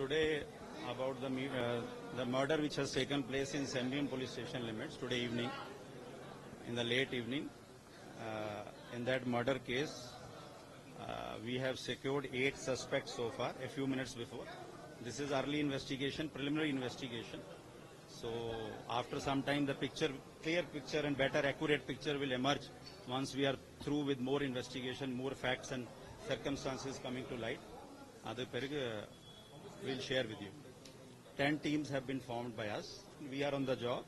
today about the mu- uh, the murder which has taken place in Sembium police station limits today evening, in the late evening. Uh, in that murder case, uh, we have secured eight suspects so far. A few minutes before, this is early investigation, preliminary investigation. So after some time, the picture, clear picture and better accurate picture will emerge once we are through with more investigation, more facts and circumstances coming to light. அது பிறகு we'll share with you. Ten teams have been formed by us. We are on the job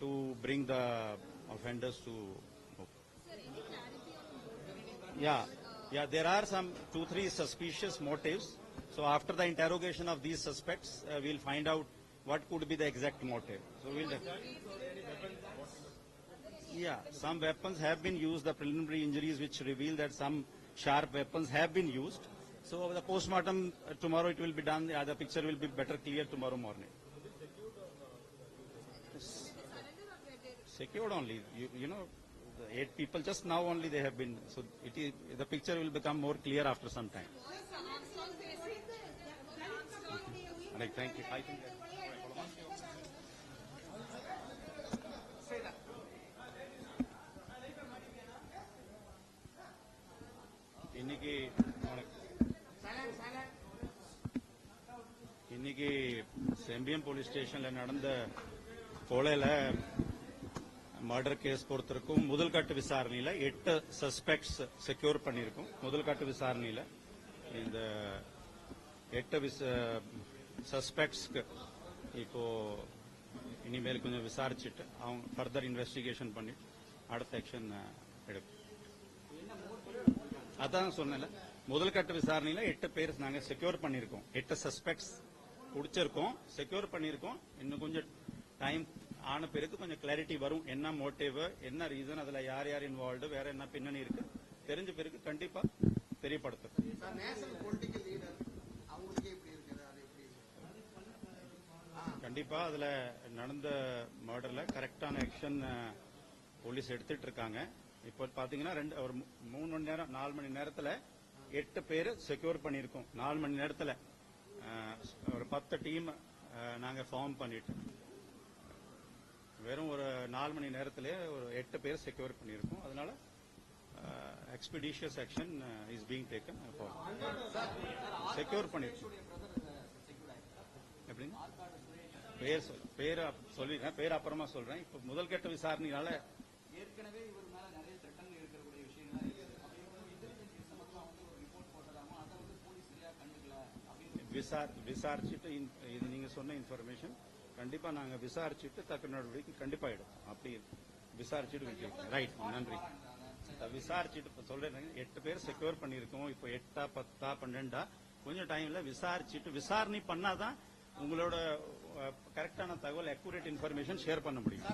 to bring the offenders to. Yeah, yeah. There are some two, three suspicious motives. So after the interrogation of these suspects, uh, we'll find out what could be the exact motive. So we'll. Yeah, some weapons have been used. The preliminary injuries which reveal that some sharp weapons have been used. So the postmortem uh, tomorrow it will be done. The picture will be better clear tomorrow morning. Secured only. You, you know, the eight people just now only they have been. So it is the picture will become more clear after some time. Thank you. இன்னைக்கு Sembiyam police ஸ்டேஷன்ல நடந்த கொலையில murder case பொறுத்திருக்கும். முதல் கட்டு விசாரணையில எட்டு suspects secure பண்ணியிருக்கோம். முதல் கட்டு விசாரணையில இந்த எட்டு சஸ்பெக்ட்ஸ்க்கு இப்போ இனிமேல் கொஞ்சம் விசாரிச்சுட்டு அவங்க ஃபர்தர் இன்வெஸ்டிகேஷன் பண்ணி அடுத்த ஆக்ஷன் எடுக்கும். அதான் சொன்னேன்ல. முதல்கட்ட விசாரணையில எட்டு பேர் நாங்க செக்யூர் பண்ணிருக்கோம் எட்டு சஸ்பெக்ட்ஸ் பிடிச்சிருக்கோம் செக்யூர் பண்ணிருக்கோம். இன்னும் கொஞ்சம் டைம் ஆன பிறகு கொஞ்சம் கிளாரிட்டி வரும். என்ன மோட்டிவ் என்ன ரீசன் அதுல யார் யார் இன்வால்வ்டு வேற என்ன பின்னணி இருக்கு தெரிஞ்ச பிறகு கண்டிப்பா தெரியப்படுத்தும். கண்டிப்பா அதுல நடந்த மர்டர்ல கரெக்டான ஆக்ஷன் போலீஸ் எடுத்துட்டு இருக்காங்க. இப்போ பாத்தீங்கன்னா ரெண்டு ஒரு மூணு மணி நேரம் நாலு மணி நேரத்துல எட்டு பேர் செக்யூர் பண்ணியிருக்கோம் நாலு மணி நேரத்துல. ஒரு பத்து டீம் நாங்கள் ஃபார்ம் பண்ணிட்டு வெறும் ஒரு நாலு மணி நேரத்திலே ஒரு எட்டு பேர் செக்யூர் பண்ணியிருக்கோம். அதனால expeditious action is being taken secure பண்ணிருக்கோம் எப்படிங்க? பேர் சொல் பேர் சொல்லிடுறேன். பேர் அப்புறமா சொல்றேன். இப்போ முதல் கட்ட விசாரணையால ஏற்கனவே விசார் விசாரிச்சுட்டு இது நீங்க சொன்ன இன்ஃபர்மேஷன் கண்டிப்பா நாங்க விசாரிச்சுட்டு தக்க நடவடிக்கை கண்டிப்பா எடுப்போம். அப்படி விசாரிச்சுட்டு ரைட் நன்றி. விசாரிச்சுட்டு சொல்றேன். எட்டு பேர் செக்யூர் பண்ணிருக்கோம் இப்போ எட்டா பத்தா பன்னெண்டா கொஞ்சம் டைம்ல விசாரிச்சுட்டு விசாரணை பண்ணாதான் உங்களோட கரெக்டான தகவல் அக்யூரேட் இன்ஃபர்மேஷன் ஷேர் பண்ண முடியும்.